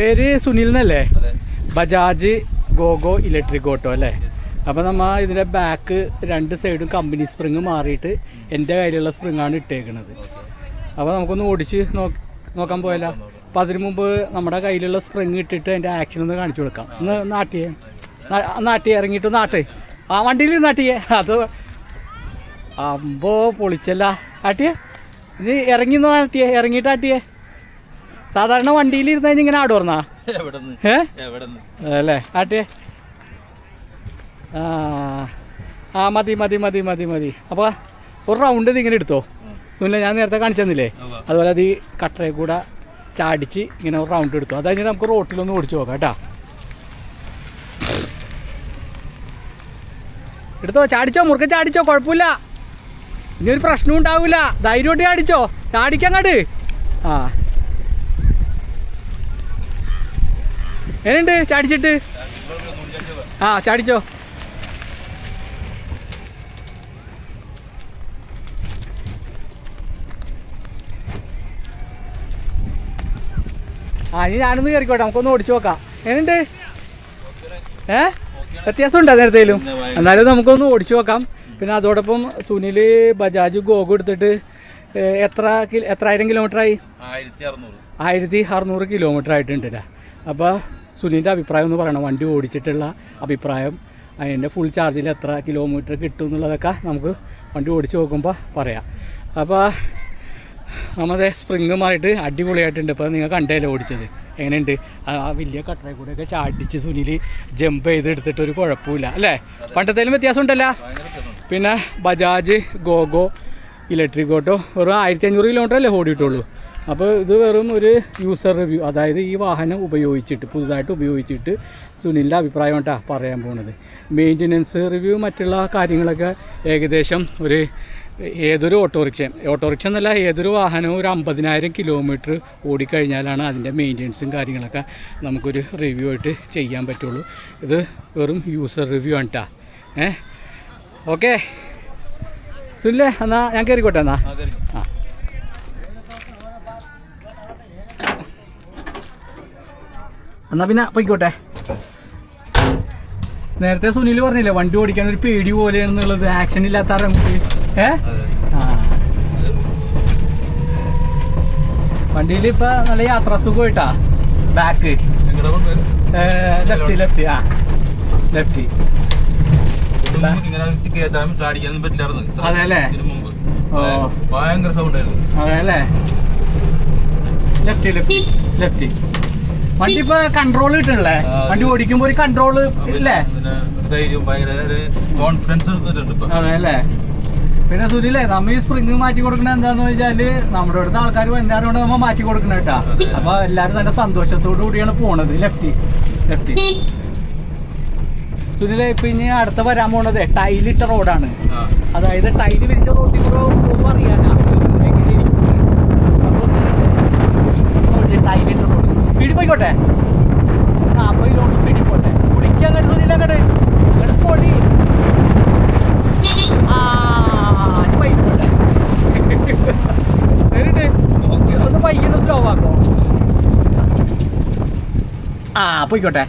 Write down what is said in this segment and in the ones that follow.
പേര് സുനിൽ എന്നല്ലേ Bajaj GoGo electric auto അല്ലേ? അപ്പോൾ നമ്മൾ ഇതിന്റെ ബാക്ക് രണ്ട് സൈഡും കമ്പനി സ്പ്രിങ് മാറിയിട്ട് എന്റെ കയ്യിലുള്ള സ്പ്രിങ്ങാണ് ഇട്ടേക്കുന്നത് അപ്പോൾ നമുക്കൊന്ന് ഓടിച്ച് നോക്കാൻ പോയല്ലോ അപ്പോൾ അതിന് മുമ്പ് നമ്മുടെ കയ്യിലുള്ള സ്പ്രിങ് ഇട്ടിട്ട് അതിന്റെ ആക്ഷൻ ഒന്ന് കാണിച്ചു കൊടുക്കാം. ഒന്ന് നാട്ടിയേ. നാട്ടിയേ ഇറങ്ങിയിട്ട് നാട്ടേ. ആ വണ്ടിയിൽ നാട്ടിയേ. അത് അമ്പോ പൊളിച്ചല്ല. ആട്ടിയേ ഇനി ഇറങ്ങി നാട്ടിയേ. ഇറങ്ങിയിട്ട് ആട്ടിയേ സാധാരണ വണ്ടിയിൽ ഇരുന്ന് കഴിഞ്ഞാൽ ഇങ്ങനെ ആടുവർന്നാ ഏ? എവിടെന്ന്? അല്ലേ? ആട്ടിയേ ആ ആ മതി മതി മതി മതി മതി. അപ്പോൾ ഒരു റൗണ്ട് ഇങ്ങനെ എടുത്തോ? ഇല്ല ഞാൻ നേരത്തെ കാണിച്ചു തന്നില്ലേ. അതുപോലെ അത് ഈ കട്ടറയിൽ കൂടെ ചാടിച്ച് ഇങ്ങനെ ഒരു റൗണ്ട് എടുത്തു? അത് കഴിഞ്ഞാൽ നമുക്ക് റോട്ടിലൊന്ന് ഓടിച്ചു നോക്കാം കേട്ടാ. എടുത്തോ? ചാടിച്ചോ? മുറുക്ക ചാടിച്ചോ? കുഴപ്പമില്ല. ഇനി ഒരു പ്രശ്നം ഉണ്ടാവില്ല ധൈര്യമായിട്ട് ചാടിച്ചോ? ചാടിക്കങ്ങട്. ആ. എങ്ങനെയുണ്ട്? ചാടിച്ചിട്ട്? ആ ചാടിച്ചോ. ആ ഇനി ഞാനൊന്ന് കയറിക്കോട്ടെ നമുക്കൊന്ന് ഓടിച്ചു നോക്കാം. എങ്ങനെയുണ്ട്? ഏ? വ്യത്യാസമുണ്ടോ നേരത്തേലും? എന്നാലും നമുക്കൊന്ന് ഓടിച്ചു നോക്കാം. പിന്നെ അതോടൊപ്പം സുനിൽ ബജാജ് ഗോഗോ എടുത്തിട്ട് എത്ര എത്രായിരം ആയിരത്തി അറുന്നൂറ്. ആയിരത്തി അറുന്നൂറ് കിലോമീറ്റർ ആയിട്ടുണ്ട് അപ്പോൾ സുനിന്റെ അഭിപ്രായം എന്ന് പറയണം. വണ്ടി ഓടിച്ചിട്ടുള്ള അഭിപ്രായം. അതിന്റെ ഫുൾ ചാർജിൽ എത്ര കിലോമീറ്റർ കിട്ടും എന്നുള്ളതൊക്കെ നമുക്ക് വണ്ടി ഓടിച്ച് നോക്കുമ്പോൾ പറയാം. അപ്പോൾ നമ്മുടെ സ്പ്രിങ് മാറിയിട്ട് അടിപൊളിയായിട്ടുണ്ട്. ഇപ്പോൾ നിങ്ങൾ കണ്ടല്ലേ ഓടിച്ചത്? എങ്ങനെയുണ്ട്? ആ വലിയ കട്ടറയിൽ കൂടെയൊക്കെ ചാടിച്ച് സുനിൽ ജമ്പ് ചെയ്ത് എടുത്തിട്ട് ഒരു കുഴപ്പമില്ല അല്ലേ? പണ്ടത്തേലും വ്യത്യാസം ഉണ്ടല്ലോ പിന്നെ ബജാജ് ഗോഗോ ഇലക്ട്രിക് ഓട്ടോ വെറും ആയിരത്തി അഞ്ഞൂറ് കിലോമീറ്റർ അല്ലേ ഓടിയിട്ടുള്ളൂ? അപ്പോൾ ഇത് വെറും ഒരു യൂസർ റിവ്യൂ അതായത് ഈ വാഹനം ഉപയോഗിച്ചിട്ട് പുതുതായിട്ട് ഉപയോഗിച്ചിട്ട് സുനിലിന്റെ അഭിപ്രായം കേട്ടാ പറയാൻ പോകുന്നത് മെയിന്റനൻസ് റിവ്യൂ മറ്റുള്ള കാര്യങ്ങളൊക്കെ ഏകദേശം ഒരു ഏതൊരു ഓട്ടോറിക്ഷ ഓട്ടോറിക്ഷ എന്നല്ല ഏതൊരു വാഹനവും ഒരു അമ്പതിനായിരം കിലോമീറ്റർ ഓടിക്കഴിഞ്ഞാലാണ് അതിന്റെ മെയിന്റനൻസും കാര്യങ്ങളൊക്കെ നമുക്കൊരു റിവ്യൂ ആയിട്ട് ചെയ്യാൻ പറ്റുള്ളൂ. ഇത് വെറും യൂസർ റിവ്യൂ ആണ് കേട്ടാ ഏ? ഓക്കെ സുനിലേ എന്നാൽ ഞാൻ കയറിക്കോട്ടെ എന്നാ. ആ, എന്നാ പിന്നെ പൊയ്ക്കോട്ടെ. നേരത്തെ സുനിൽ പറഞ്ഞില്ലേ വണ്ടി ഓടിക്കാൻ ഒരു പേടി പോലെയാണെന്നുള്ളത്. ആക്ഷൻ ഇല്ലാത്ത നമുക്ക്. ഏ? വണ്ടിയിൽ ഇപ്പൊ നല്ല യാത്രാ സുഖമായിട്ടാ. ബാക്ക് ലെഫ്റ്റി ലെഫ്റ്റ് ആ. ലെഫ്റ്റ് ഭയങ്കര സൗണ്ട് ആയിരുന്നു. അതെ അല്ലേ? ലെഫ്റ്റ് ലെഫ്റ്റ് ലെഫ്റ്റ് വണ്ടി ഇപ്പൊ കൺട്രോൾ കിട്ടണല്ലേ വണ്ടി ഓടിക്കുമ്പോ ഒരു കൺട്രോൾ ഇല്ലേ? കോൺഫിഡൻസ് അതെ അല്ലേ? പിന്നെ സുനിലേ നമ്മ ഈ സ്പ്രിങ് മാറ്റി കൊടുക്കണ എന്താന്ന് വെച്ചാൽ നമ്മുടെ അടുത്ത ആൾക്കാർ വന്നാരോണ്ട് നമ്മ മാറ്റി കൊടുക്കണ കേട്ടാ. അപ്പൊ എല്ലാരും നല്ല സന്തോഷത്തോടു കൂടിയാണ് പോണത്. ലെഫ്റ്റ് ലെഫ്റ്റ് സുനിലെ ഇപ്പൊ ഇനി അടുത്ത വരാൻ പോണത് ടൈലിട്ട റോഡാണ് അതായത് ടൈൽ വിരിച്ച റോഡിൽ കൂടെ പോകുമ്പോ അറിയാനാ എങ്ങനെ ഇരിക്കും. അപ്പൊ ഒന്ന് ടൈലിട്ട റോഡ് സ്പീഡിൽ പോയിക്കോട്ടെ? നാൽപ്പത് കിലോമീറ്റർ സ്പീഡിൽ പോട്ടെ. കുടിക്കാൻ അങ്ങോട്ട് സുനിൽ അങ്ങോട്ട് അങ്ങോട്ട് പൊടി. ആ പോയിക്കോട്ടെ വരട്ടെ ഒന്ന് പയ്യന്ന് സ്ലോ ആക്കോ. ആ പോയിക്കോട്ടെ.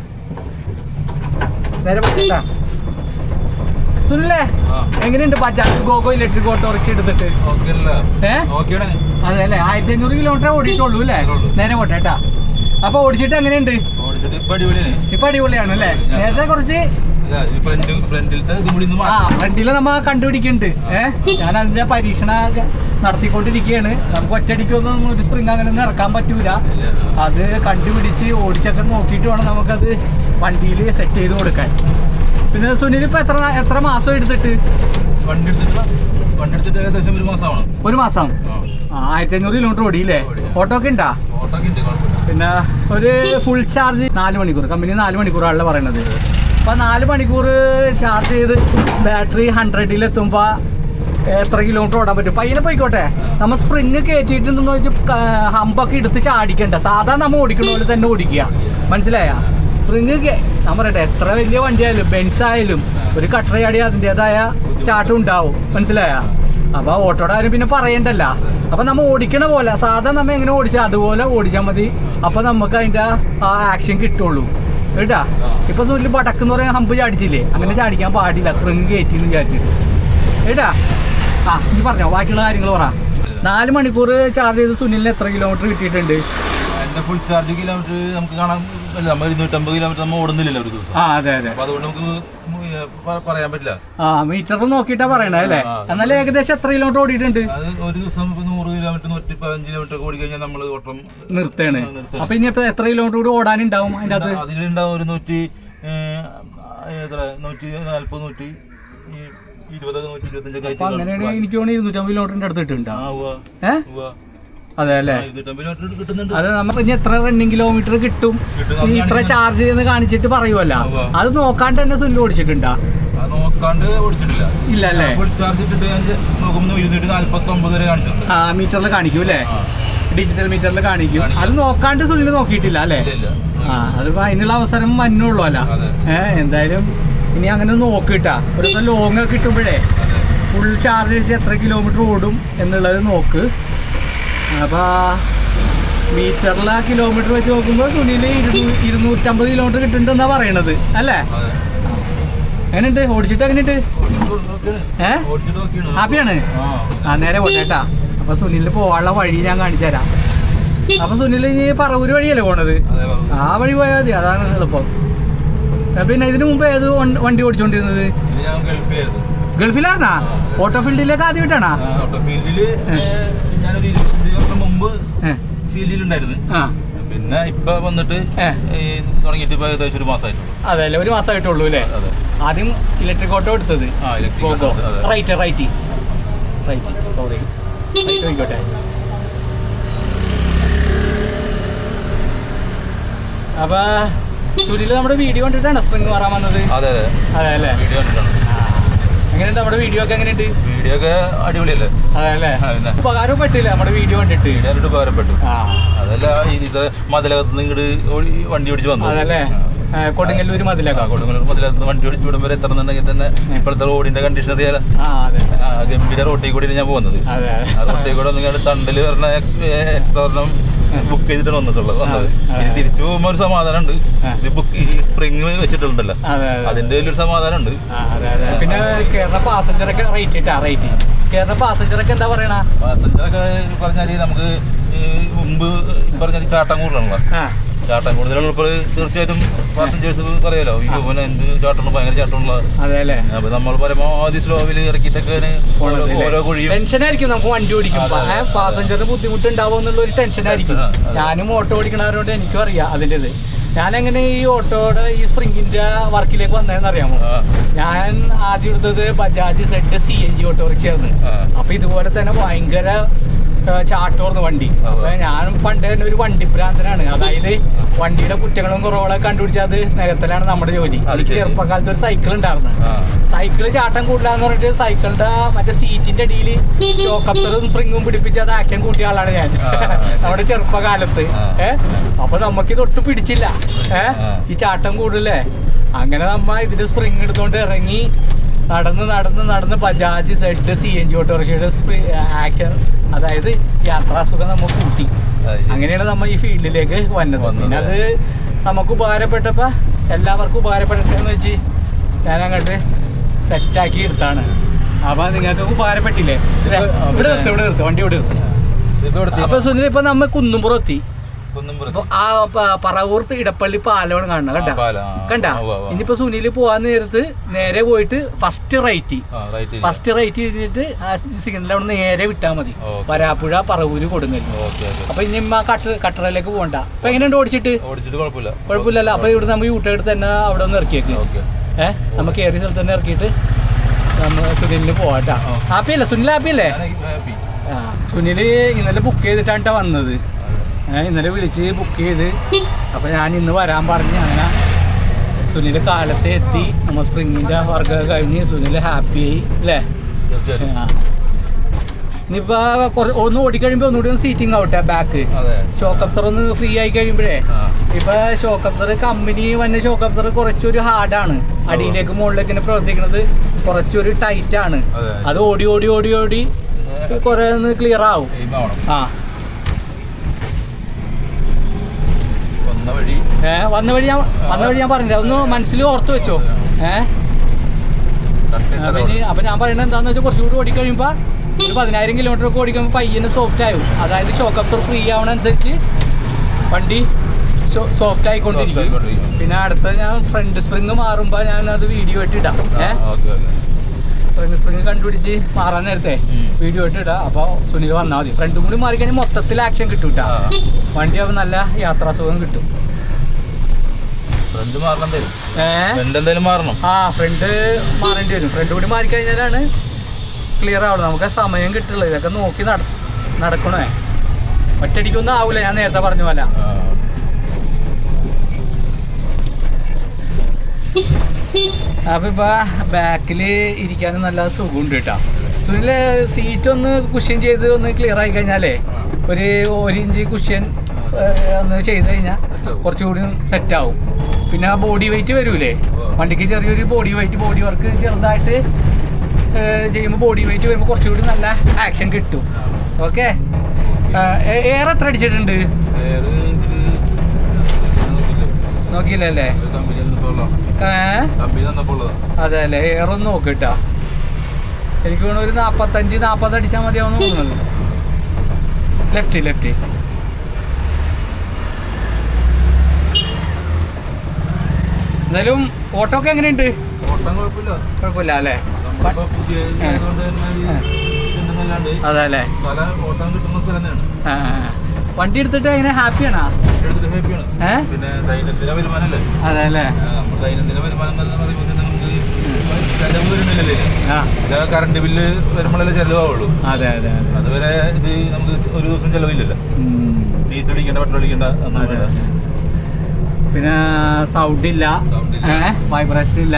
നേരെ പോയിട്ടാ സുനിലേ ആ. എങ്ങനെയുണ്ട് Bajaj GoGo electric auto rickshaw എടുത്തിട്ട്. അതെ അല്ലേ? ആയിരത്തി അഞ്ഞൂറ് കിലോമീറ്റർ ഓടിയിട്ടുള്ളൂ അല്ലേ? നേരെ പോട്ടെ കേട്ടാ അപ്പൊ ഓടിച്ചിട്ട് എങ്ങനെയുണ്ട്? ഇപ്പൊ അടിപൊളിയാണ്. അല്ലേ? നേരത്തെ കുറച്ച് വണ്ടിയിലെ നമ്മ കണ്ടുപിടിക്കുന്നുണ്ട്. ഏഹ് ഞാൻ അതിന്റെ പരീക്ഷണ നടത്തിക്കൊണ്ടിരിക്കുകയാണ്. നമുക്ക് ഒറ്റയടിക്കൊന്നും ഒരു സ്പ്രിങ് അങ്ങനെ ഒന്നും ഇറക്കാൻ പറ്റൂല. അത് കണ്ടുപിടിച്ച് ഓടിച്ചൊക്കെ നോക്കിയിട്ട് വേണം നമുക്കത് വണ്ടിയിൽ സെറ്റ് ചെയ്ത് കൊടുക്കാൻ. പിന്നെ സുനിൽ ഇപ്പൊ എത്ര എത്ര മാസം എടുത്തിട്ട്? വണ്ടി എടുത്തിട്ട് വണ്ടി എടുത്തിട്ട് ഏകദേശം ഒരു മാസമാണ് ഒരു ആയിരത്തി അഞ്ഞൂറ് കിലോമീറ്റർ ഓടിയില്ലേ ഓടി. ഓട്ടോ ഒക്കെ ഉണ്ടാ ഓട്ടോ ഒക്കെ ഉണ്ട് കുഴപ്പമില്ല. പിന്നെ ഒരു ഫുൾ ചാർജ് നാല് മണിക്കൂർ. കമ്പനി നാല് മണിക്കൂറാണല്ലോ പറയണത്. അപ്പോൾ നാല് മണിക്കൂർ ചാർജ് ചെയ്ത് ബാറ്ററി ഹൺഡ്രഡിൽ എത്തുമ്പോൾ എത്ര കിലോമീറ്റർ ഓടാൻ പറ്റും? പയ്യനെ പോയിക്കോട്ടെ. നമ്മൾ സ്പ്രിങ് കയറ്റിയിട്ടുണ്ടെന്ന് വെച്ചാൽ ഹമ്പൊക്കെ എടുത്ത് ചാടിക്കണ്ട. സാധാരണ നമ്മൾ ഓടിക്കുന്ന പോലെ തന്നെ ഓടിക്കുക. മനസ്സിലായ? സ്പ്രിങ് ഞാൻ പറയട്ടെ എത്ര വലിയ വണ്ടിയായാലും ബെൻസ് ആയാലും ഒരു കട്ടറയാടി അതിന്റെതായ ചാട്ടം ഉണ്ടാവും. മനസ്സിലായ? അപ്പൊ ഓട്ടോടെ ആരും പിന്നെ പറയണ്ടല്ല. അപ്പൊ നമ്മ ഓടിക്കണ പോലെ സാധാരണ നമ്മ എങ്ങനെ ഓടിച്ചാൽ അതുപോലെ ഓടിച്ചാൽ മതി. അപ്പൊ നമുക്ക് അതിന്റെ ആ ആക്ഷൻ കിട്ടുള്ളൂ. കേട്ടാ? ഇപ്പൊ സൂര്യൽ ബടക്കെന്ന് പറയാൻ ഹമ്പ് ചാടിച്ചില്ലേ? അങ്ങനെ ചാടിക്കാൻ പാടില്ല. സ്പ്രിങ് കയറ്റി എന്ന് വിചാരിച്ചിട്ട്. കേട്ടാ? ആ നീ പറഞ്ഞോ ബാക്കിയുള്ള കാര്യങ്ങൾ പറ. നാല് മണിക്കൂർ ചാർജ് ചെയ്ത് സുനിലിന് എത്ര കിലോമീറ്റർ കിട്ടിയിട്ടുണ്ട്? എന്റെ ഫുൾ ചാർജ് കിലോമീറ്റർ നമുക്ക് കാണാൻ അല്ല നമ്മൾ ഇരുന്നൂറ്റമ്പത് കിലോമീറ്റർ നമ്മൾ ഓടുന്നില്ലല്ലോ ഒരു ദിവസം. ആ അതെ അതെ. അപ്പൊ അതുകൊണ്ട് നമുക്ക് പ- പറയാൻ പറ്റില്ല. ആ മീറ്റർ നോക്കിയിട്ടാ പറയണേ അല്ലേ. എന്നാലും ഏകദേശം എത്ര കിലോമീറ്റർ ഓടിയിട്ടുണ്ട്? അത് ഒരു ദിവസം ഇപ്പൊ നൂറ് കിലോമീറ്റർ നൂറ്റി പതിനഞ്ച് കിലോമീറ്റർ ഒക്കെ ഓടി കഴിഞ്ഞാൽ നമ്മൾ ഓട്ടം നിർത്തേണ് അപ്പൊ ഇനി ഇപ്പൊ എത്ര കിലോമീറ്റർ കൂടി ഓടാനുണ്ടാവും അതിന്റെ അകത്ത്? അതിലുണ്ടാവും ഒരു നൂറ്റി ഏഹ്, എത്ര നൂറ്റി നാല്പത് നൂറ്റി ഈ ഇരുപത് നൂറ്റി ഇരുപത്തഞ്ചൊക്കെ അപ്പൊ ആയിട്ട് അങ്ങനെയാണെങ്കിൽ എനിക്ക് തോന്നുന്നു ഇരുന്നൂറ്റമ്പത് കിലോമീറ്ററിന്റെ അടുത്ത് ആ കിട്ടുന്നുണ്ടാവും ഉവ്വ, ഏ? ഉവ്വ. അതെ അല്ലേ? അതെ അത് നമുക്ക് ഇനി എത്ര റണ്ണിങ് കിലോമീറ്റർ കിട്ടും? ഇത്ര ചാർജ് എന്ന് കാണിച്ചിട്ട് പറയുമല്ല അത് നോക്കാണ്ട് തന്നെ സുല്ലു ഓടിച്ചിട്ടുണ്ടാ? അത് നോക്കാണ്ട് ഓടിച്ചിട്ടില്ല. ഇല്ല അല്ലേ? ഫുൾ ചാർജ് ഇട്ടിട്ട് ഞാൻ നോക്കുമ്പോൾ ഇരുന്നൂറ്റി നാല്പത്തി ഒമ്പത് വരെ കാണിച്ചിട്ടുണ്ട്. ആ മീറ്ററിൽ കാണിക്കും അല്ലേ? ഡിജിറ്റൽ മീറ്ററിൽ കാണിക്കും. അത് നോക്കാണ്ട് സുല്ല് നോക്കിയിട്ടില്ല അല്ലേ. ആ അതിപ്പോ അതിനുള്ള അവസരം വന്നുള്ളൂ അല്ല? ഏ ഏഹ് എന്തായാലും ഇനി അങ്ങനെ നോക്കിട്ടാ ഒരു ദിവസം ലോങ് കിട്ടുമ്പോഴേ ഫുൾ ചാർജ് വെച്ച് എത്ര കിലോമീറ്റർ ഓടും എന്നുള്ളത് നോക്ക്. അപ്പോൾ മീറ്ററിലെ കിലോമീറ്റർ വെച്ച് നോക്കുമ്പോൾ തുണിയിൽ ഇരുന്നൂ ഇരുന്നൂറ്റമ്പത് കിലോമീറ്റർ കിട്ടുന്നുണ്ടെന്നാ പറയണത് അല്ലേ. എങ്ങനെയുണ്ട്? ഓടിച്ചിട്ട് എങ്ങനെയുണ്ട്. ഏ? ഹാപ്പിയാണ്? ആ. ആ നേരെ പോട്ടേട്ടാ അപ്പോൾ സുനിലിന് പോകാനുള്ള വഴി ഞാൻ കാണിച്ചു തരാം. അപ്പോൾ സുനിൽ ഇനി പറവൂര് വഴിയല്ലേ പോണത്? ആ വഴി പോയാൽ മതി അതാണ് എളുപ്പം. ആ, പിന്നെ ഇതിനു മുമ്പ് ഏത് വണ്ടി ഓടിച്ചോണ്ടിരുന്നത്? ഗൾഫിലാണോ ഗൾഫിലായിരുന്നു. ആ. ഓട്ടോ ഫീൽഡിലേക്ക് ആദ്യമായിട്ടാണാ? മുമ്പ് ഫീൽഡിൽ ഫീൽഡിലുണ്ടായിരുന്നു. പിന്നെ ഇപ്പൊ വന്നിട്ട്. തുടങ്ങിയിട്ട് ഇപ്പൊ ഏകദേശം ഒരു മാസമായിട്ടുള്ളൂ അതെ അല്ലേ ഒരു മാസമായിട്ടുള്ളൂ അല്ലേ? ആദ്യം ഇലക്ട്രിക് ഓട്ടോ എടുത്തത്. റൈറ്റ് റൈറ്റ് റൈറ്റ് സോറി അപ്പൊ സുനിൽ നമ്മുടെ വീഡിയോ കണ്ടിട്ടാണ് സ്പ്രിങ് മാറാൻ വന്നത്? അതെ അതെ. അതെ അല്ലേ? വീഡിയോ കണ്ടിട്ടാണ്. എങ്ങനെയുണ്ട് നമ്മുടെ വീഡിയോ ഒക്കെ എങ്ങനെയുണ്ട്? വീഡിയോ ഒക്കെ അടിപൊളിയല്ലേ? അതല്ലേ ആ, പിന്നെ നമ്മുടെ വീഡിയോ കണ്ടിട്ട്? വീഡിയോ കണ്ടിട്ട് ഉപകാരപ്പെട്ടു. അതല്ല ഇത് മതിലകത്ത് നിന്ന് ഇങ്ങോട്ട് വണ്ടി ഓടിച്ച് വന്നു. അതല്ലേ കൊടുങ്ങല്ലൂർ കൊടുങ്ങല്ലൂര് കൊടുങ്ങല്ലൂർ മതിലകത്ത് വണ്ടി ഓടിച്ച് വിടുമ്പോൾ വരെ എത്തണമെന്നുണ്ടെങ്കിൽ തന്നെ ഇപ്പോഴത്തെ റോഡിന്റെ കണ്ടീഷൻ അറിയാലോ? ഗംഭീര റോട്ടിൽ കൂടി ഞാൻ പോകുന്നത്. ആ റോട്ടിൽ കൂടെ ഒന്നും തണ്ടിൽ പറഞ്ഞ എക്സ്ട്രാ ബുക്ക് ചെയ്തിട്ടാണ് വന്നിട്ടുള്ളത്. വന്നത്. ഇനി തിരിച്ചു പോകുമ്പോൾ ഒരു സമാധാനം ഉണ്ട്. ഇത് ബുക്ക് ഈ സ്പ്രിങ് വെച്ചിട്ടുണ്ടല്ലോ. അതെ അതെ അതിന്റെ ഒരു സമാധാനം ഉണ്ട് പിന്നെ കേരള പാസഞ്ചറൊക്കെ റേറ്റ് ഇട്ടാ റേറ്റ് കേരള പാസഞ്ചറൊക്കെ എന്താ പറയണ? പാസഞ്ചറൊക്കെ പറഞ്ഞാൽ നമുക്ക് മുമ്പ് പറഞ്ഞാൽ ചാട്ടം കൂടുതലാണല്ലോ. ചാട്ടം കൂടുതലുള്ളപ്പോൾ തീർച്ചയായിട്ടും പാസഞ്ചേഴ്സ് പറയാലോ ഈ പിന്നെ എന്ത് ചാട്ടമുള്ള ഭയങ്കര ചാട്ടമുള്ള. അപ്പൊ നമ്മൾ പരമാവധി സ്ലോവിൽ ഇറക്കിയിട്ടൊക്കെ ഓരോ കുഴിയും. ടെൻഷൻ ആയിരിക്കും നമുക്ക് വണ്ടി ഓടിക്കും. പാസഞ്ചറിന് ബുദ്ധിമുട്ട് ഉണ്ടാവും എന്നുള്ള ഒരു അതെ. ഞാനും ഓട്ടോ ഓടിക്കണവരോട് എനിക്കും അറിയാം അതിന്റെ ഞാൻ എങ്ങനെ ഈ ഓട്ടോയുടെ ഈ സ്പ്രിങ്ങിന്റെ വർക്കിലേക്ക് വന്നതെന്ന് അറിയാമോ ഞാൻ ആദ്യം എടുത്തത് Bajaj Z C N G ഓട്ടോറിക്ഷയായിരുന്നു. അപ്പൊ ഇതുപോലെ തന്നെ ഭയങ്കര ചാട്ടോർന്ന് വണ്ടി. അപ്പൊ ഞാൻ പണ്ട് തന്നെ ഒരു വണ്ടി ഭ്രാന്തനാണ് അതായത് വണ്ടിയുടെ കുറ്റങ്ങളും കുറവുകളൊക്കെ കണ്ടുപിടിച്ചാൽ അത് നികത്തലാണ് നമ്മുടെ ജോലി. അത് എനിക്ക് ചെറുപ്പകാലത്ത് ഒരു സൈക്കിൾ ഉണ്ടായിരുന്നു. സൈക്കിൾ സൈക്കിൾ ചാട്ടം കൂടില്ലാന്ന് പറഞ്ഞിട്ട് സൈക്കിളിന്റെ മറ്റേ സീറ്റിന്റെ അടിയിൽ ചോക്കത്തറും സ്പ്രിങ്ങും പിടിപ്പിച്ച് അത് ആക്ഷൻ കൂട്ടിയ ആളാണ് ഞാൻ. നമ്മുടെ ചെറുപ്പകാലത്ത്. ഏഹ് അപ്പൊ നമുക്ക് ഇത് ഒട്ടും പിടിച്ചില്ല. ഏഹ് ഈ ചാട്ടം കൂടില്ലേ? അങ്ങനെ നമ്മ ഇതിന്റെ സ്പ്രിങ് എടുത്തോണ്ട് ഇറങ്ങി നടന്ന് നടന്ന് നടന്ന് Bajaj Z C N G ഓട്ടോറിക്ഷയുടെ action അതായത് യാത്രാസുഖം നമ്മൾ കൂട്ടി. അങ്ങനെയാണ് നമ്മൾ ഈ ഫീൽഡിലേക്ക് വന്നത്. പിന്നെ അത് നമുക്ക് ഉപകാരപ്പെട്ടപ്പോൾ എല്ലാവർക്കും ഉപകാരപ്പെട്ടെന്ന് വെച്ച് ഞാൻ അങ്ങോട്ട് സെറ്റാക്കി എടുത്താണ്. അപ്പൊ നിങ്ങൾക്ക് ഉപകാരപ്പെട്ടില്ലേ? ഇവിടെ നിർത്തും ഇവിടെ നിർത്തും വണ്ടി ഇവിടെ നിർത്തും. അപ്പൊ സുനിൽ ഇപ്പൊ നമ്മ കുന്നുംപുറം എത്തി. ആ പറവൂർത്ത് പറവൂർ ഇടപ്പള്ളി പാലമാണ് കാണണം കണ്ട. കണ്ട. ഇനിയിപ്പോ സുനിൽ പോവാൻ നേരത്ത് നേരെ പോയിട്ട് ഫസ്റ്റ് റൈറ്റ് ഫസ്റ്റ് റൈറ്റ് ചെയ്തിട്ട് ആ സിഗ്നൽ അവിടെ നേരെ വിട്ടാൽ മതി. വരാപ്പുഴ പറവൂര് കൊടുങ്ങല്ലു അപ്പൊ ഇനി കട്ട കട്ടറയിലേക്ക് പോകണ്ട അപ്പൊ എങ്ങനെയുണ്ട് ഓടിച്ചിട്ട്? ഓടിച്ചിട്ട് കുഴപ്പമില്ല. കുഴപ്പമില്ലല്ലോ. അപ്പൊ ഇവിടെ നമ്മൾ യൂട്ടേ എടുത്ത് തന്നെ അവിടെ ഒന്ന് ഇറക്കിയേക്ക്. ഏഹ് നമുക്ക് കയറിയ സ്ഥലത്ത് തന്നെ ഇറക്കിയിട്ട് നമ്മൾ സുനിലിന് പോവാട്ടാ ഹാപ്പിയല്ലേ സുനിൽ ഹാപ്പി അല്ലേ? ആ സുനിൽ ഇന്നലെ ബുക്ക് ചെയ്തിട്ടാണ് വന്നത്. ഏഹ് ഇന്നലെ വിളിച്ച് ബുക്ക് ചെയ്ത്. അപ്പൊ ഞാൻ ഇന്ന് വരാൻ പറഞ്ഞ് അങ്ങനെ സുനിൽ കാലത്തെ എത്തി. നമ്മൾ സ്പ്രിങ്ങിന്റെ വർക്കൊക്കെ കഴിഞ്ഞ് സുനിൽ ഹാപ്പി ആയി അല്ലേ. ഇനിയിപ്പോ കുറ- ഒന്ന് ഓടിക്കഴിയുമ്പോൾ ഒന്നുകൂടി ഒന്ന് സീറ്റിംഗ് ആവട്ടെ ബാക്ക് ഷോക്ക് അബ്സർ ഒന്ന് ഫ്രീ ആയി കഴിയുമ്പോഴേ. ഇപ്പൊ ഷോക്ക് അബ്സർ കമ്പനി വന്ന ഷോക്ക് അബ്സർ കുറച്ചൊരു ഹാർഡാണ് അടിയിലേക്ക് മുകളിലേക്ക് പ്രവർത്തിക്കുന്നത് കുറച്ചൊരു ടൈറ്റ് ആണ്. അത്. ഓടി ഓടി ഓടി ഓടി കുറേ ഒന്ന് ക്ലിയർ ആവും. ആ. വന്ന വഴി? വന്ന വഴി ഞാൻ വന്ന വഴി ഞാൻ പറഞ്ഞില്ല? ഒന്ന് മനസ്സിൽ ഓർത്ത് വെച്ചോ. ഏ? അപ്പൊ ഞാൻ പറയുന്നത് എന്താന്ന് വെച്ചാൽ കുറച്ചുകൂടി ഓടിക്കഴിയുമ്പോൾ ഒരു പതിനായിരം കിലോമീറ്റർ ഒക്കെ ഓടിക്കുമ്പോൾ പയ്യന് സോഫ്റ്റ് ആവും. അതായത് ഷോക്ക് അപ്സർ ഫ്രീ ആവണനുസരിച്ച് വണ്ടി സോഫ്റ്റ് ആയിക്കൊണ്ടിരിക്കും. പിന്നെ അടുത്ത ഞാൻ ഫ്രണ്ട് സ്പ്രിങ് മാറുമ്പോൾ ഞാൻ അത് വീഡിയോ ആയിട്ട് ഇടാം ഏ? ഓക്കെ സ്പ്രിങ് കണ്ടുപിടിച്ച് മാറാൻ നേരത്തെ വീഡിയോ ഇട്ടിട. ഇടാം അപ്പോൾ സുനിൽ വന്നാൽ മതി. ഫ്രണ്ടും കൂടി മാറി കഴിഞ്ഞാൽ മൊത്തത്തിൽ ആക്ഷൻ കിട്ടും കേട്ടോ വണ്ടി ആവുമ്പോൾ നല്ല യാത്രാസുഖം കിട്ടും. ഫ്രണ്ട് മാറണം ഫ്രണ്ട് എന്തായാലും മാറണം. ആ ഫ്രണ്ട് മാറേണ്ടി വരും. ഫ്രണ്ട് കൂടി മാറിക്കഴിഞ്ഞാലാണ് ക്ലിയർ ആവുള്ളൂ. നമുക്ക് സമയം കിട്ടുള്ളൂ. ഇതൊക്കെ നോക്കി നട നടക്കണേ. ഒറ്റയടിക്കൊന്നും ആവൂല. ഞാൻ നേരത്തെ പറഞ്ഞ പോലെ. അപ്പൊ ഇപ്പൊ ബാക്കിൽ ഇരിക്കാനും നല്ല സുഖമുണ്ട് കേട്ടോ. സുനിൽ സീറ്റ് ഒന്ന് കുഷ്യൻ ചെയ്ത് ഒന്ന് ക്ലിയർ ആയി കഴിഞ്ഞാലേ ഒരു ഒരു ഇഞ്ച് കുഷ്യൻ ഒന്ന് ചെയ്ത് കഴിഞ്ഞാൽ കുറച്ചുകൂടി സെറ്റ് ആവും. പിന്നെ ആ ബോഡി വെയിറ്റ് വരൂലേ? വണ്ടിക്ക് ചെറിയൊരു ബോഡി വെയിറ്റ് ബോഡി വർക്ക് ചെറുതായിട്ട് ചെയ്യുമ്പോൾ ബോഡി വെയിറ്റ് വരുമ്പോൾ കുറച്ചുകൂടി നല്ല ആക്ഷൻ കിട്ടും. ഓക്കെ എയർ എത്ര അടിച്ചിട്ടുണ്ട്? നോക്കിയില്ലല്ലേ? അതെ അല്ലേ എയർ ഒന്ന് നോക്കിട്ടാ. എനിക്ക് തോന്നുന്നു ഒരു നാപ്പത്തഞ്ച് നാപ്പത് അടിച്ചാൽ മതിയാവുന്ന തോന്നുന്നു ലെഫ്റ്റ് ലെഫ്റ്റ് എന്നാലും ഓട്ടോ ഒക്കെ എങ്ങനെയുണ്ട് കുഴപ്പമില്ല. അല്ലേ? അതെ അല്ലേ. വണ്ടി എടുത്തിട്ട് എങ്ങനെ? ഹാപ്പിയാണോ അതെ അല്ലേ കറണ്ട് ബില്ല് വരുമ്പോഴല്ലേ ചെലവാവുള്ളൂ. അതെ അതെ അതെ. അതുവരെ ഇത് നമുക്ക് ഒരു ദിവസം ചെലവില്ലല്ലോ. ഡീസൽ അടിക്കണ്ട പെട്രോൾ അടിക്കണ്ട പിന്നെ സൗണ്ട് ഇല്ല. വൈബ്രേഷൻ ഇല്ല.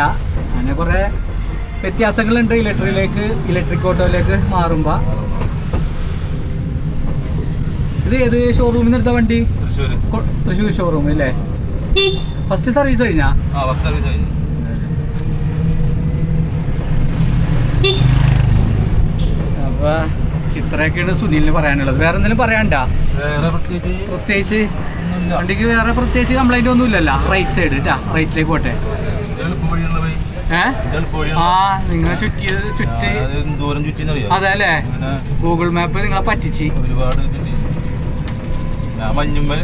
അങ്ങനെ കുറെ വ്യത്യാസങ്ങളുണ്ട്. ഇലക്ട്രിക്കിലേക്ക് ഇലക്ട്രിക് ഓട്ടോയിലേക്ക് മാറുമ്പോൾ ഇത് ഏത് ഷോറൂമിൽ നിന്ന് എടുത്ത വണ്ടി? തൃശ്ശൂർ ഷോറൂം അല്ലേ ഫസ്റ്റ് സർവീസ് കഴിഞ്ഞാ? അപ്പൊ ഇത്രയൊക്കെയാണ് സുനിലിന് പറയാനുള്ളത്. വേറെ എന്തെങ്കിലും പറയാണ്ട പ്രത്യേകിച്ച് വണ്ടിക്ക് വേറെ പ്രത്യേകിച്ച് കംപ്ലൈന്റ് ഒന്നും ഇല്ലല്ലോ? റൈറ്റ് സൈഡ് കേട്ടാ റൈറ്റിലേക്ക് പോട്ടെ. ആ നിങ്ങൾ ചുറ്റിയത് ചുറ്റി അത് അല്ലേ ഗൂഗിൾ മാപ്പ് നിങ്ങളെ പറ്റിച്ച്. ഒരുപാട് ഞാൻ മഞ്ഞുമ്മൽ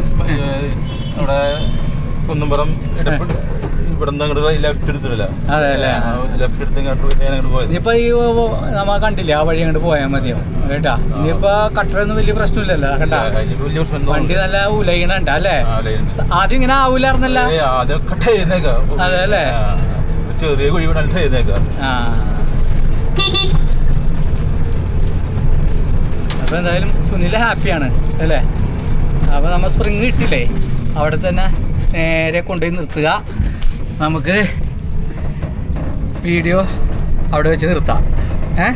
അവിടെ കുന്നുംപുറം ഇടപെട്ട് ഇവിടെ നിന്ന് അങ്ങോട്ട് ലെഫ്റ്റ് എടുത്തിട്ടില്ല. അതെ അല്ലേ? ലെഫ്റ്റ് എടുത്ത് ഇങ്ങോട്ട് ഞാൻ അങ്ങോട്ട് പോയത്. ഇനിയിപ്പോ ഈ നമ്മ കണ്ടില്ലേ ആ വഴി അങ്ങോട്ട് പോയാൽ മതിയോ? കേട്ടാ? ഇനിയിപ്പോ കട്ടറൊന്നും വലിയ പ്രശ്നമില്ലല്ലോ കേട്ടാ? വണ്ടി നല്ല ഉലയണണ്ട അല്ലേ? ആദ്യം ഇങ്ങനെ ആവൂലായിരുന്നല്ല? ആദ്യം കട്ട ചെയ്യുന്നേക്കാം അതെ അല്ലേ? ചെറിയ കുഴി ഇവിടെ ചെയ്യുന്നേക്കാം ആ. അപ്പൊ എന്തായാലും സുനിൽ ഹാപ്പിയാണ് അല്ലേ? അപ്പൊ നമ്മൾ സ്പ്രിങ് കിട്ടില്ലേ അവിടെ തന്നെ നേരെ കൊണ്ടുപോയി നിർത്തുക. നമുക്ക് വീഡിയോ അവിടെ വെച്ച് നിർത്താം. ഏ?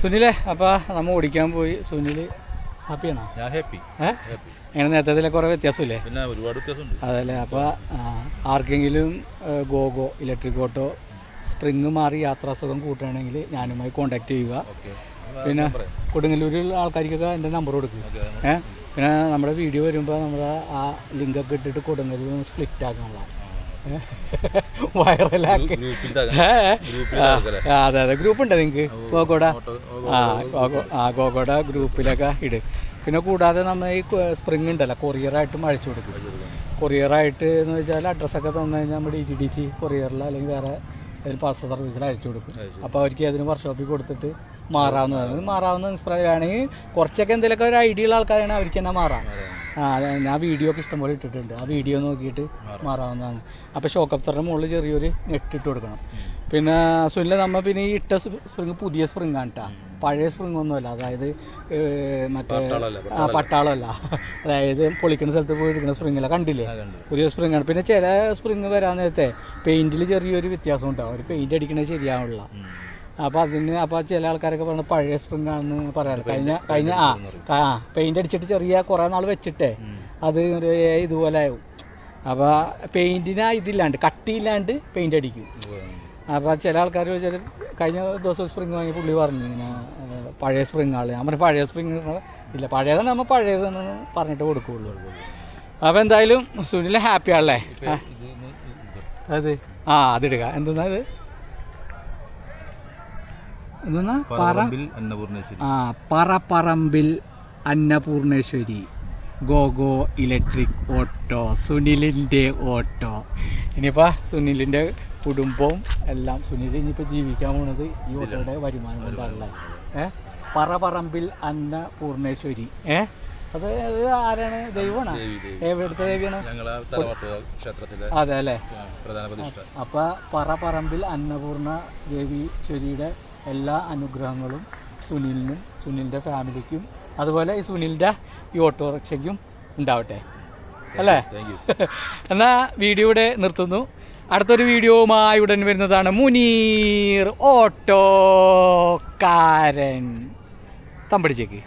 സുനിലേ അപ്പോൾ നമ്മൾ ഓടിക്കാൻ പോയി. സുനിൽ ഹാപ്പിയാണോ ഞാൻ ഹാപ്പി ഏ? ഹാപ്പി അങ്ങനെ നേരത്തെ കുറേ വ്യത്യാസമില്ലേ? പിന്നെ ഒരുപാട് വ്യത്യാസമുണ്ട്. അതല്ലേ അപ്പോൾ ആർക്കെങ്കിലും ഗോഗോ ഇലക്ട്രിക് ഓട്ടോ സ്പ്രിങ് മാറി യാത്രാസുഖം കൂട്ടുകയാണെങ്കിൽ ഞാനുമായി കോൺടാക്ട് ചെയ്യുക. ഓക്കെ പിന്നെ കൊടുങ്ങല്ലൂരിലുള്ള ആൾക്കാർക്കൊക്കെ എന്റെ നമ്പർ കൊടുക്കുക ഓക്കെ ഏഹ് പിന്നെ നമ്മുടെ വീഡിയോ വരുമ്പോൾ നമ്മൾ ആ ലിങ്കൊക്കെ ഇട്ടിട്ട് കൊടുങ്ങല്ലൂർ സ്പ്ലിറ്റ് ആക്കാനുള്ള. വൈറലാക്കി അതെ അതെ. ഗ്രൂപ്പ് ഉണ്ട് നിങ്ങൾക്ക് ഗോകോട ആ ഗോകോട ആ ഗ്രൂപ്പിലൊക്കെ ഇട്. പിന്നെ കൂടാതെ നമ്മൾ ഈ സ്പ്രിങ് ഉണ്ടല്ലോ കൊറിയറായിട്ടും അഴിച്ചു കൊടുക്കും. കൊറിയറായിട്ട് എന്ന് വെച്ചാൽ അഡ്രസ്സൊക്കെ തന്നു കഴിഞ്ഞാൽ നമ്മൾ ഇ ടി ഡി സി കൊറിയറിൽ അല്ലെങ്കിൽ വേറെ പാർസൽ സർവീസിൽ അയച്ചു കൊടുക്കും. അപ്പോൾ അവർക്ക് അതിന് വർക്ക്ഷോപ്പിൽ കൊടുത്തിട്ട് മാറാവുന്നതാണ് മാറാവുന്ന ഇൻസ്പയർ ആണെങ്കിൽ കുറച്ചൊക്കെ എന്തെങ്കിലുമൊക്കെ ഒരു ഐഡിയ ഉള്ള ആൾക്കാരാണ് അവർക്ക് തന്നെ മാറാം. ആ ഞാൻ വീഡിയോ ഒക്കെ ഇഷ്ടംപോലെ ഇട്ടിട്ടുണ്ട്. ആ വീഡിയോ നോക്കിയിട്ട് മാറാവുന്നതാണ്. അപ്പോൾ ഷോക്ക് അപ്സറിന്റെ മുകളിൽ ചെറിയൊരു നെറ്റ് ഇട്ട് കൊടുക്കണം. പിന്നെ സുനില നമ്മൾ പിന്നെ ഈ ഇട്ട സ്പ്രിങ് പുതിയ സ്പ്രിങ് ആണ് കേട്ടോ പഴയ സ്പ്രിങ് ഒന്നുമല്ല. അതായത് മറ്റേ പട്ടാളമല്ല, ആ പട്ടാളമല്ല. അതായത് പൊളിക്കുന്ന സ്ഥലത്ത് പോയി എടുക്കുന്ന സ്പ്രിങ്ങില്ല കണ്ടില്ലേ? പുതിയ സ്പ്രിങ് ആണ്. പിന്നെ ചില സ്പ്രിങ് വരാൻ നേരത്തെ പെയിന്റിൽ ചെറിയൊരു വ്യത്യാസം ഉണ്ടാവും. അവർ പെയിന്റ് അടിക്കണത് ശരിയാവില്ല. അപ്പോൾ അതിന് അപ്പോൾ ചില ആൾക്കാരൊക്കെ പറഞ്ഞ പഴയ സ്പ്രിംഗ് ആണെന്ന് പറയാറ്. കഴിഞ്ഞ കഴിഞ്ഞ ആ ആ പെയിന്റ് അടിച്ചിട്ട് ചെറിയ കുറേ നാൾ വെച്ചിട്ടേ അത് ഒരു ഇതുപോലെ ആവും. അപ്പോൾ പെയിന്റിനാ ഇതില്ലാണ്ട് കട്ടിയില്ലാണ്ട് പെയിന്റ് അടിക്കും. അപ്പോൾ ചില ആൾക്കാർ ചില കഴിഞ്ഞ ദിവസം സ്പ്രിംഗ് വാങ്ങി പുള്ളി പറഞ്ഞു ഇങ്ങനെ പഴയ സ്പ്രിങ് ആൾ. ഞാൻ പറഞ്ഞു പഴയ സ്പ്രിംഗ് ഇല്ല പഴയതാണ് നമ്മൾ പഴയതെന്ന് പറഞ്ഞിട്ട് കൊടുക്കുകയുള്ളൂ അപ്പോൾ എന്തായാലും സുനിൽ ഹാപ്പി ആണല്ലേ? ആ, ഇത് ഒന്ന് അത് ആ അതിടുക എന്തെന്നാ ഇത്? പറ അന്നപൂർണേശ്വരി. ആ പറപ്പറമ്പിൽ അന്നപൂർണേശ്വരി. ഗോഗോ ഇലക്ട്രിക് ഓട്ടോ സുനിലിന്റെ ഓട്ടോ. ഇനിയിപ്പോൾ സുനിലിന്റെ കുടുംബവും എല്ലാം സുനിൽ ഇനിയിപ്പോൾ ജീവിക്കാൻ പോണത് ഈ ഓട്ടോയുടെ വരുമാനം കൊണ്ടാണല്ലേ? ഏ? പറപറമ്പിൽ അന്നപൂർണേശ്വരി. ഏ? അത് ആരാണ്? ദൈവമാണ്? ദേവി ദേവി. എവിടുത്തെ ദേവിയാണ്? അതെ അല്ലേ? അപ്പൊ പറപ്പറമ്പിൽ അന്നപൂർണ ദേവീശ്വരിയുടെ എല്ലാ അനുഗ്രഹങ്ങളും സുനിലിനും സുനിലിന്റെ ഫാമിലിക്കും അതുപോലെ ഈ സുനിലിന്റെ ഈ ഓട്ടോറിക്ഷയ്ക്കും ഉണ്ടാവട്ടെ. അല്ലേ? താങ്ക് യു എന്നാൽ വീഡിയോ ഇവിടെ നിർത്തുന്നു. അടുത്തൊരു വീഡിയോവുമായി ഉടൻ വരുന്നതാണ് മുനീർ ഓട്ടോക്കാരൻ. തമ്പടിച്ചേക്ക്.